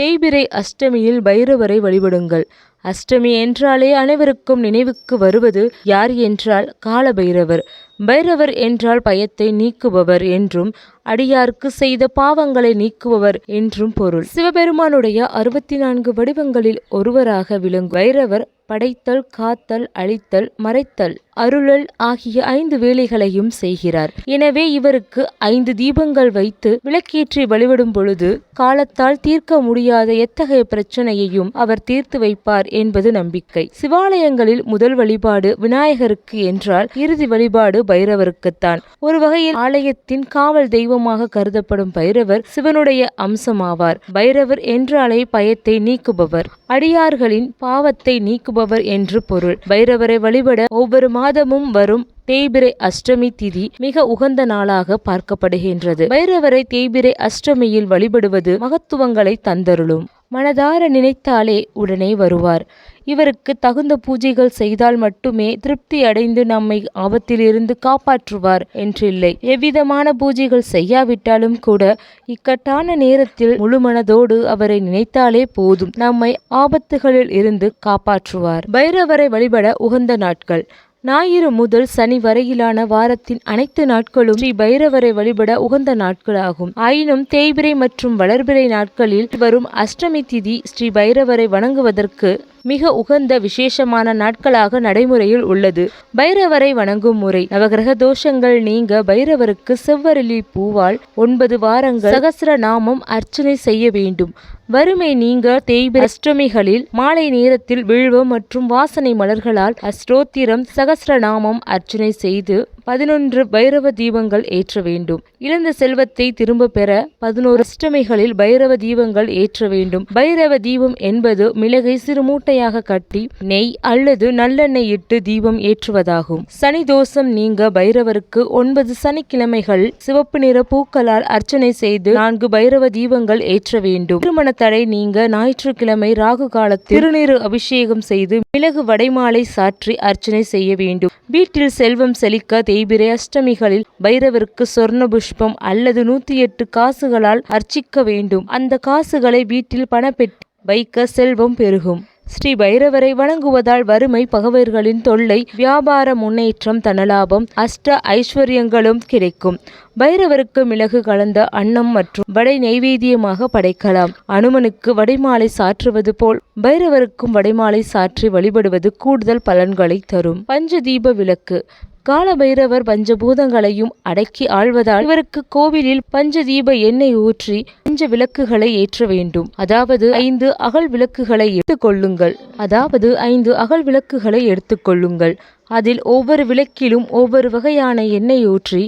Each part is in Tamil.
தேய்பிரை அஷ்டமியில் பைரவரை வழிபடுங்கள். அஷ்டமி என்றாலே அனைவருக்கும் நினைவுக்கு வருவது யார் என்றால் காலபைரவர். பைரவர் என்றால் பயத்தை நீக்குபவர் என்றும் அடியார்க்கு செய்த பாவங்களை நீக்குபவர் என்றும் பொருள். சிவபெருமானுடைய அறுபத்தி நான்கு வடிவங்களில் ஒருவராக விளங்கும் பைரவர் படைத்தல் காத்தல் அழித்தல் மறைத்தல் அருளல் ஆகிய ஐந்து வேலைகளையும் செய்கிறார். எனவே இவருக்கு ஐந்து தீபங்கள் வைத்து விளக்கேற்றி வழிபடும் பொழுது காலத்தால் தீர்க்க முடியாத எத்தகைய பிரச்சனையையும் அவர் தீர்த்து வைப்பார் என்பது நம்பிக்கை. சிவாலயங்களில் முதல் வழிபாடு விநாயகருக்கு என்றால் இறுதி வழிபாடு பைரவருக்குத்தான். ஒரு வகையில் ஆலயத்தின் காவல் தெய்வமாக கருதப்படும் பைரவர் சிவனுடைய அம்சமாவார். பைரவர் என்றாலே பயத்தை நீக்குபவர். அடியார்களின் பாவத்தை நீக்குபவர் என்று பொருள். பைரவரை வழிபட ஒவ்வொரு மாதமும் வரும் தேய்பிரை அஷ்டமி திதி மிக உகந்த நாளாக பார்க்கப்படுகின்றது. பைரவரை தேய்பிரை அஷ்டமியில் வழிபடுவது மகத்துவங்களை தந்தருளும். மனதார நினைத்தாலே உடனே வருவார். இவருக்கு தகுந்த பூஜைகள் செய்தால் மட்டுமே திருப்தி அடைந்து நம்மை ஆபத்திலிருந்து காப்பாற்றுவார் என்றில்லை. எவ்விதமான பூஜைகள் செய்யாவிட்டாலும் கூட இக்கட்டான நேரத்தில் முழுமனதோடு அவரை நினைத்தாலே போதும். நம்மை ஆபத்துகளில் இருந்து காப்பாற்றுவார். பைரவரை வழிபட உகந்த நாட்கள். ஞாயிறு முதல் சனி வரையிலான வாரத்தின் அனைத்து நாட்களும் ஸ்ரீ பைரவரை வழிபட உகந்த நாட்களாகும். ஆயினும் தேய்பிரை மற்றும் வளர்பிறை நாட்களில் வரும் அஷ்டமி திதி ஸ்ரீ பைரவரை வணங்குவதற்கு மிக உகந்த விசேஷமான நாட்களாக நடைமுறையில் உள்ளது. பைரவரை வணங்கும் முறை. நவகிரக தோஷங்கள் நீங்க பைரவருக்கு செவ்வரளி பூவால் ஒன்பது வாரங்கள் சகசிர நாமம் அர்ச்சனை செய்ய வேண்டும். வறுமை நீங்க தெய்வ அஷ்டமிகளில் மாலை நேரத்தில் வில்வம் மற்றும் வாசனை மலர்களால் அஸ்ரோத்திரம் சகசிரநாமம் அர்ச்சனை செய்து பதினொன்று பைரவ தீபங்கள் ஏற்ற வேண்டும். இழந்த செல்வத்தை திரும்ப பெற பதினோரு அஷ்டமிகளில் பைரவ தீபங்கள் ஏற்ற வேண்டும். பைரவ தீபம் என்பது மிளகை சிறு மூட்டையாக கட்டி நெய் அல்லது நல்லெண்ணெய் இட்டு தீபம் ஏற்றுவதாகும். சனி தோஷம் நீங்க பைரவருக்கு ஒன்பது சனிக்கிழமைகள் சிவப்பு நிற பூக்களால் அர்ச்சனை செய்து நான்கு பைரவ தீபங்கள் ஏற்ற வேண்டும். திருமண தடை நீங்க ஞாயிற்றுக்கிழமை ராகு காலத்தில் திருநீறு அபிஷேகம் செய்து மிளகு வடைமாலை சாற்றி அர்ச்சனை செய்ய வேண்டும். வீட்டில் செல்வம் செழிக்க தேய்பிரை அஷ்டமிகளில் பைரவருக்கு சொர்ண புஷ்பம் அல்லது நூத்தி எட்டு காசுகளால் அர்ச்சிக்க வேண்டும். அந்த காசுகளை வீட்டில் பணப்பெட்டி வைக்க செல்வம் பெருகும். ஸ்ரீ பைரவரை வணங்குவதால் வறுமை பகவர்களின் தொல்லை வியாபார முன்னேற்றம் தனலாபம் அஷ்ட ஐஸ்வர்யங்களும் கிடைக்கும். பைரவருக்கு மிளகு கலந்த அன்னம் மற்றும் வடை நைவேத்தியமாக படைக்கலாம். அனுமனுக்கு வடைமாலை சாற்றுவது போல் பைரவருக்கும் வடைமாலை சாற்றி வழிபடுவது கூடுதல் பலன்களை தரும். பஞ்சதீப விளக்கு காலபைரவர் பஞ்சபூதங்களையும் அடக்கி ஆழ்வதால் இவருக்கு கோவிலில் பஞ்சதீப எண்ணெய் ஊற்றி பஞ்ச விளக்குகளை ஏற்ற வேண்டும். அதாவது ஐந்து அகல் விளக்குகளை எடுத்துக்கொள்ளுங்கள் அதாவது ஐந்து அகல் விளக்குகளை எடுத்துக்கொள்ளுங்கள் அதில் ஒவ்வொரு விளக்கிலும் ஒவ்வொரு வகையான எண்ணெய் ஊற்றி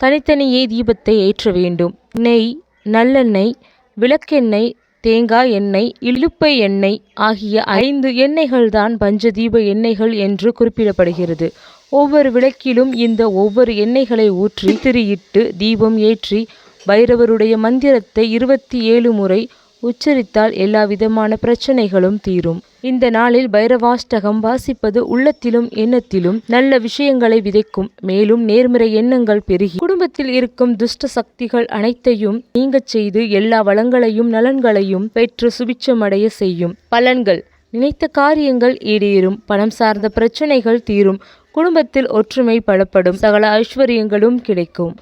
தனித்தனியே தீபத்தை ஏற்ற வேண்டும். நெய் நல்லெண்ணெய் விளக்கெண்ணெய் தேங்காய் எண்ணெய் இழுப்பை எண்ணெய் ஆகிய ஐந்து எண்ணெய்கள்தான் பஞ்சதீப எண்ணெய்கள் என்று குறிப்பிடப்படுகிறது. ஒவ்வொரு விளக்கிலும் இந்த ஒவ்வொரு எண்ணெய்களை ஊற்றி திரியிட்டு தீபம் ஏற்றி பைரவருடைய மந்திரத்தை இருபத்தி ஏழு முறை உச்சரித்தால் எல்லா விதமான பிரச்சனைகளும் தீரும். இந்த நாளில் பைரவாஷ்டகம் வாசிப்பது உள்ளத்திலும் எண்ணத்திலும் நல்ல விஷயங்களை விதைக்கும். மேலும் நேர்மறை எண்ணங்கள் பெருகி குடும்பத்தில் இருக்கும் துஷ்ட சக்திகள் அனைத்தையும் நீங்க செய்து எல்லா வளங்களையும் நலன்களையும் பெற்று சுபிச்சமடைய செய்யும். பலன்கள். நினைத்த காரியங்கள் ஈடேறும். பணம் சார்ந்த பிரச்சனைகள் தீரும். குடும்பத்தில் ஒற்றுமை பலப்படும். சகல ஐஸ்வர்யங்களும் கிடைக்கும்.